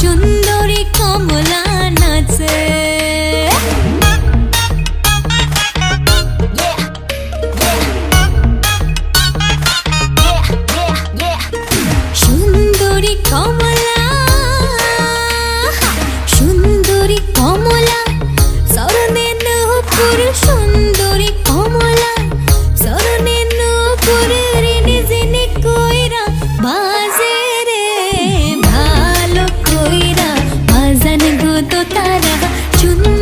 সুন্দরী কমলা 준